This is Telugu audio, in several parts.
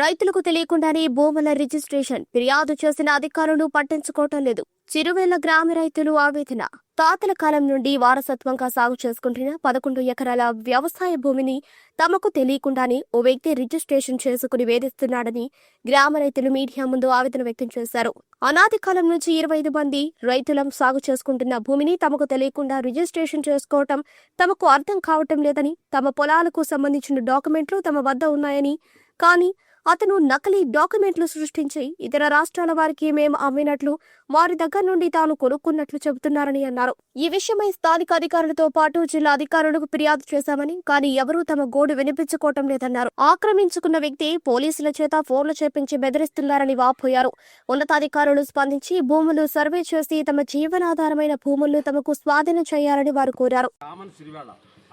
రైతులకు తెలియకుండానే భూముల రిజిస్ట్రేషన్ ఫిర్యాదు చేసిన అధికారులు పట్టించుకోవటం లేదు. చిరువేల గ్రామ రైతులు ఆవేదన. తాతల కాలం నుండి వారసత్వంగా సాగు చేసుకుంటున్న పదకొండు ఎకరాల వ్యవసాయ భూమిని తమకు తెలియకుండానే ఓ వ్యక్తి రిజిస్ట్రేషన్ చేసుకుని వేధిస్తున్నాడని గ్రామ రైతులు మీడియా ముందు ఆవేదన వ్యక్తం చేశారు. అనాది కాలం నుంచి ఇరవై ఐదు మంది రైతులం సాగు చేసుకుంటున్న భూమిని తమకు తెలియకుండా రిజిస్ట్రేషన్ చేసుకోవటం తమకు అర్థం కావటం లేదని తమ పొలాలకు సంబంధించిన డాక్యుమెంట్లు తమ వద్ద ఉన్నాయని కానీ అతను నకిలీ డాక్యుమెంట్లు సృష్టించి ఇతర రాష్ట్రాల వారికి మేము అమ్మినట్లు వారి దగ్గర నుండి తాను కొనుక్కున్నట్లు చెబుతున్నారని అన్నారు. ఈ విషయమై స్థానిక అధికారులతో పాటు జిల్లా అధికారులకు ఫిర్యాదు చేశామని కానీ ఎవరూ తమ గోడు వినిపించుకోవటం లేదన్నారు. ఆక్రమించుకున్న వ్యక్తి పోలీసుల చేత ఫోన్లు చేపించి బెదిరిస్తున్నారని వాపోయారు. ఉన్నతాధికారులు స్పందించి భూములు సర్వే చేసి తమ జీవనాధారమైన భూములు తమకు స్వాధీనం చేయాలని వారు కోరారు.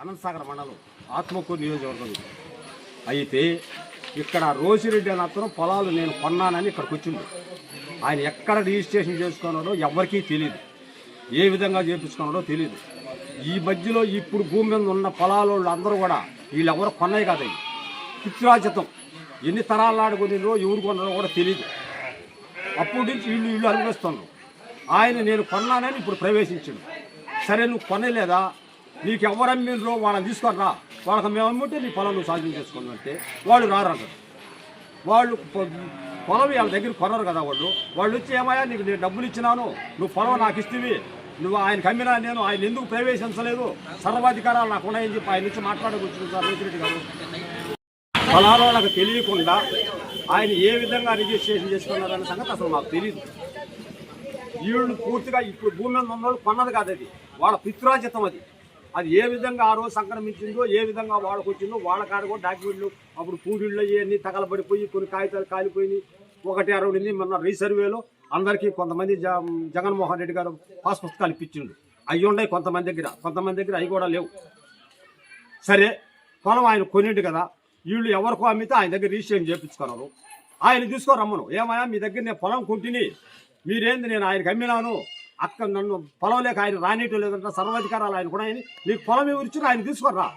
అనంతసాగర్ మండలం ఆత్మకూరు నియోజకవర్గం. అయితే ఇక్కడ రోసిరెడ్డి అని అతను పొలాలు నేను కొన్నానని ఇక్కడికి వచ్చిండు. ఆయన ఎక్కడ రిజిస్ట్రేషన్ చేసుకున్నాడో ఎవరికీ తెలియదు ఏ విధంగా చేపించుకున్నాడో తెలియదు ఈ మధ్యలో ఇప్పుడు భూమి మీద ఉన్న పొలాలు అందరూ కూడా వీళ్ళెవరు కొన్నాయి కదా ఇవి. పిత్రాజితం. ఎన్ని తరాలు నాడు కొనిరో ఎవరు కొన్నారో కూడా తెలియదు అప్పటి నుంచి వీళ్ళు వీళ్ళు అనుభవిస్తున్నారు ఆయన నేను కొన్నానని ఇప్పుడు ప్రవేశించాడు. సరే నువ్వు కొనలేదా? నీకు ఎవరు వాళ్ళని వాళ్ళని తీసుకొనిరా వాళ్ళకి మేము అమ్ముంటే నీ పొలం నువ్వు సాధ్యం చేసుకున్నట్టే వాళ్ళు రారంటారు వాళ్ళు పొలం వాళ్ళ దగ్గర కొనరు కదా వాళ్ళు. వాళ్ళు వచ్చి ఏమయ్యా నీకు నేను డబ్బులు ఇచ్చినాను. నువ్వు పొలం నాకు ఇస్తేవి. నువ్వు ఆయన కమ్మినా నేను ఆయన ఎందుకు ప్రవేశించలేదు? సర్వాధికారాలు నాకు ఉన్నాయని చెప్పి ఆయన నుంచి మాట్లాడవచ్చు సార్ రేతిరెడ్డి గారు. పొలాలు నాకు తెలియకుండా ఆయన ఏ విధంగా రిజిస్ట్రేషన్ చేసుకున్నారనే సంగతి అసలు నాకు తెలియదు వీళ్ళు పూర్తిగా ఇప్పుడు భూమి మీద ఉన్న వాళ్ళు కొన్నది కాదు అది. వాళ్ళ పిత్రాజితం అది. అది ఏ విధంగా ఆ రోజు సంక్రమించిందో ఏ విధంగా వాళ్ళకు వాళ్ళ కాడ కూడా డాక్యుమెంట్లు అప్పుడు పూడిళ్ళు ఇవన్నీ తగలబడిపోయి కొన్ని కాగితాలు కాలిపోయినాయి. ఒకటి అరవై ఎనిమిది మొన్న రీసర్వేలో అందరికీ కొంతమంది జ జగన్మోహన్ రెడ్డి గారు పాస్ పుస్తకాలు ఇప్పించిండు అవి ఉన్నాయి కొంతమంది దగ్గర కొంతమంది దగ్గర అవి కూడా లేవు. సరే పొలం ఆయన కొనిండు కదా వీళ్ళు ఎవరికో అమ్మితే ఆయన దగ్గర రిజిస్ట్రేషన్ చేయించుకున్నారు. ఆయన చూసుకోరమ్మను ఏమయ్యా మీ దగ్గర నేను పొలం కొంటిని మీరేంది నేను ఆయనకి అమ్మినాను? అక్కడ నన్ను పొలం లేక ఆయన రానియటం లేదంటే సర్వాధికారాలు ఆయన కూడా ఆయన నీకు పొలం ఎవరు ఇచ్చిన ఆయన తీసుకోరా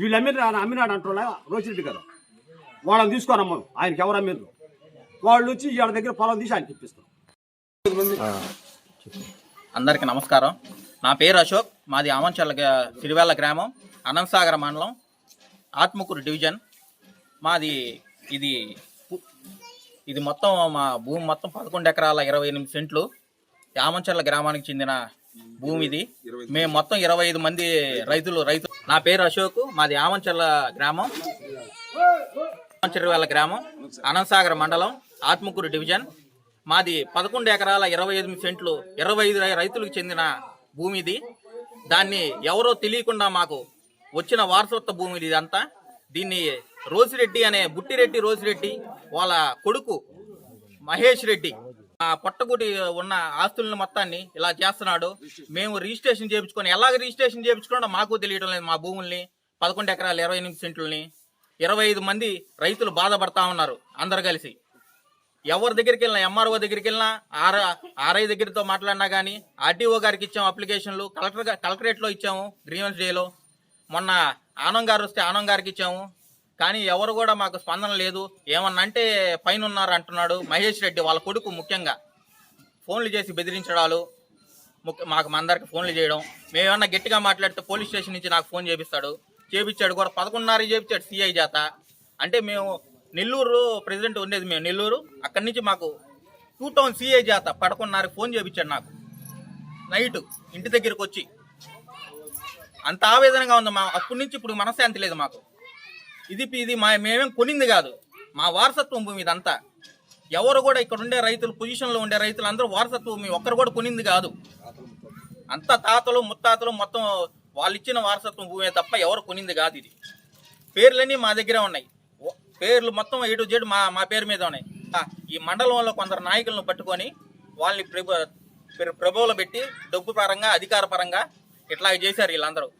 వీళ్ళు అమ్మిన అమ్మినాడు అంటున్నా రోచిరెడ్డి గారు. వాళ్ళని తీసుకోరమ్మను ఆయనకి ఎవరు అమ్మినారు వాళ్ళు వచ్చి వీళ్ళ దగ్గర పొలం తీసి ఆయనకి ఇప్పిస్తారు. అందరికీ నమస్కారం. నా పేరు అశోక్ మాది ఆమంచల్ల గ్రా- సిరివేళ్ళ గ్రామం అనంతసాగర మండలం ఆత్మకూరు డివిజన్. మాది ఇది ఇది మొత్తం మా భూమి మొత్తం పదకొండు ఎకరాల ఇరవై ఎనిమిది సెంట్లు. ఆమంచల్ల గ్రామానికి చెందిన భూమి ఇది మేము మొత్తం ఇరవై ఐదు మంది రైతులు రైతు నా పేరు అశోక్ మాది ఆమంచల్ల గ్రామం. చిరువేల గ్రామం అనంతసాగర్ మండలం ఆత్మకూరు డివిజన్. మాది పదకొండు ఎకరాల ఇరవై ఎనిమిది సెంట్లు ఇరవై ఐదు రైతులకు చెందిన భూమి ఇది దాన్ని ఎవరో తెలియకుండా మాకు వచ్చిన వారసత్వ భూమి ఇది ఇదంతా. దీన్ని రోసిరెడ్డి అనే బుట్టిరెడ్డి రోసిరెడ్డి వాళ్ళ కొడుకు మహేష్ రెడ్డి ఆ పొట్టగుడి ఉన్న ఆస్తులను మొత్తాన్ని ఇలా చేస్తున్నాడు. మేము రిజిస్ట్రేషన్ చేయించుకొని ఎలాగ రిజిస్ట్రేషన్ చేయించుకున్నాడో మాకు తెలియడం లేదు మా భూముల్ని పదకొండు ఎకరాలు ఇరవై ఎనిమిది సెంట్లని. ఇరవై ఐదు మంది రైతులు బాధపడతా ఉన్నారు అందరు కలిసి. ఎవరి దగ్గరికి వెళ్ళినా ఎంఆర్ఓ దగ్గరికి వెళ్ళినా ఆర్ ఆర్ఐ దగ్గరతో మాట్లాడినా కానీ ఆర్డీఓ గారికి ఇచ్చాము అప్లికేషన్లు కలెక్టర్ కలెక్టరేట్లో ఇచ్చాము గ్రీవెన్స్ డేలో మొన్న ఆనం గారు వస్తే ఆనం గారికి ఇచ్చాము. కానీ ఎవరు కూడా మాకు స్పందన లేదు. ఏమన్నా అంటే పైన ఉన్నారు అంటున్నాడు మహేష్ రెడ్డి వాళ్ళ కొడుకు ముఖ్యంగా. ఫోన్లు చేసి బెదిరించడాలు మాకు మా అందరికి ఫోన్లు చేయడం. మేమేమన్నా గట్టిగా మాట్లాడితే పోలీస్ స్టేషన్ నుంచి నాకు ఫోన్ చేపిస్తాడు. చేపించాడు కూడా పదకొండున్నర చేపించాడు సిఐ చేత అంటే మేము నెల్లూరు ప్రెసిడెంట్ ఉండేది మేము నెల్లూరు. అక్కడి నుంచి మాకు టూ టౌన్ సిఐ చేత పదకొండున్నర ఫోన్ చేపించాడు నాకు. నైట్ ఇంటి దగ్గరికి వచ్చి. అంత ఆవేదనగా ఉంది మా అప్పటి నుంచి ఇప్పుడు మనశ్శాంతి లేదు మాకు. ఇది ఇది మా మేమేం కొనింది కాదు. మా వారసత్వం భూమి ఇదంతా. ఎవరు కూడా ఇక్కడ ఉండే రైతులు పొజిషన్లో ఉండే రైతులు అందరూ వారసత్వ భూమి. ఒక్కరు కూడా కొనింది కాదు. అంత తాతలు ముత్తాతలు మొత్తం వాళ్ళు ఇచ్చిన వారసత్వం భూమే తప్ప ఎవరు కొనింది కాదు ఇది. పేర్లన్నీ మా దగ్గరే ఉన్నాయి. పేర్లు మొత్తం ఎటు జేడు మా మా పేరు మీద ఉన్నాయి. ఈ మండలంలో కొందరు నాయకులను పట్టుకొని వాళ్ళని ప్రభు ప్ర- ప్రభువులు పెట్టి డబ్బు పరంగా అధికార పరంగా ఇట్లా చేశారు వీళ్ళందరూ.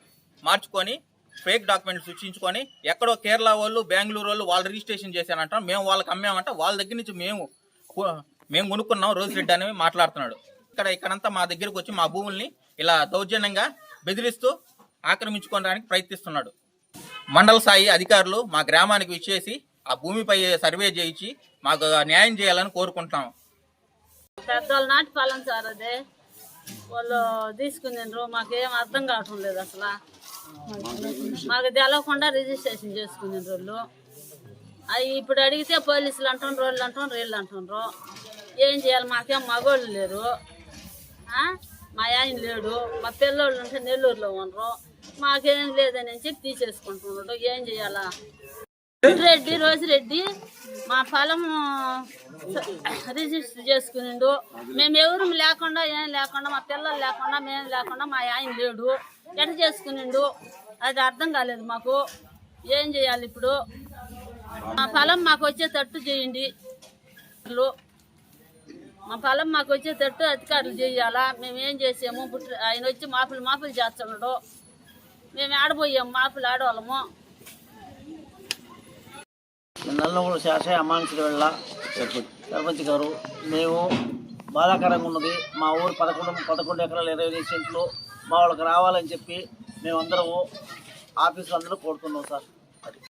మార్చుకొని ఫేక్ డాక్యుమెంట్స్ సృష్టించుకొని ఎక్కడో కేరళ వాళ్ళు బెంగళూరు వాళ్ళు వాళ్ళు రిజిస్ట్రేషన్ చేశారంట. మేము వాళ్ళకి అమ్మామంట. వాళ్ళ దగ్గర నుంచి మేము మేము కొనుక్కున్నాం. రోజు రెడ్డి అనేవి మాట్లాడుతున్నాడు. ఇక్కడ ఇక్కడంతా మా దగ్గరకు వచ్చి మా భూముల్ని ఇలా దౌర్జన్యంగా బెదిరిస్తూ ఆక్రమించుకోవడానికి ప్రయత్నిస్తున్నాడు. మండల స్థాయి అధికారులు మా గ్రామానికి విచ్చేసి ఆ భూమిపై సర్వే చేయించి మాకు న్యాయం చేయాలని కోరుకుంటున్నాం పెద్దవాళ్ళు నాటి పాలన సార్ అదే. వాళ్ళు తీసుకునిండ్రు మాకేం అర్థం కావటం లేదు అసలు. మాకు తెలవకుండా రిజిస్ట్రేషన్ చేసుకునే వాళ్ళు అవి ఇప్పుడు అడిగితే పోలీసులు అంటాం వాళ్ళు అంటాం వీళ్ళు అంటుండ్రు ఏం చేయాలి? మాకేం మగోళ్ళు లేరు. మా ఆయన లేడు. మా పిల్లోళ్ళు ఉంటే నెల్లూరులో ఉండరు మాకేం లేదని చెప్పి తీసేసుకుంటున్నాడు. ఏం చేయాలా? రెడ్డి రోజురెడ్డి మా పొలము రిజిస్టర్ చేసుకునిండు. మేము ఎవరు లేకుండా ఏం లేకుండా మా పిల్లలు లేకుండా మేము లేకుండా మా ఆయన లేడు. ఎట చేసుకునిండు. అది అర్థం కాలేదు మాకు. ఏం చేయాలి ఇప్పుడు? మా ఫలం మాకు వచ్చేటట్టు చేయండి. మా ఫలం మాకు వచ్చేటట్టు అధికారులు చేయాలా? మేము ఏం చేసాము? ఆయన వచ్చి మాపులు మాపులు చేస్తున్నాడు. మేము ఆడబోయాము మాపులు ఆడవాళ్ళము. నల్లమూడు శాసయ అమ్మానికి వెళ్ళ సర్పంచ్ గారు మేము బాధాకరంగా ఉన్నది. మా ఊరు పదకొండు పదకొండు ఎకరాలు ఇరవై ఐదు సెంట్లు మా వాళ్ళకి రావాలని చెప్పి మేమందరము ఆఫీసులు అందరూ కోరుతున్నాం సార్.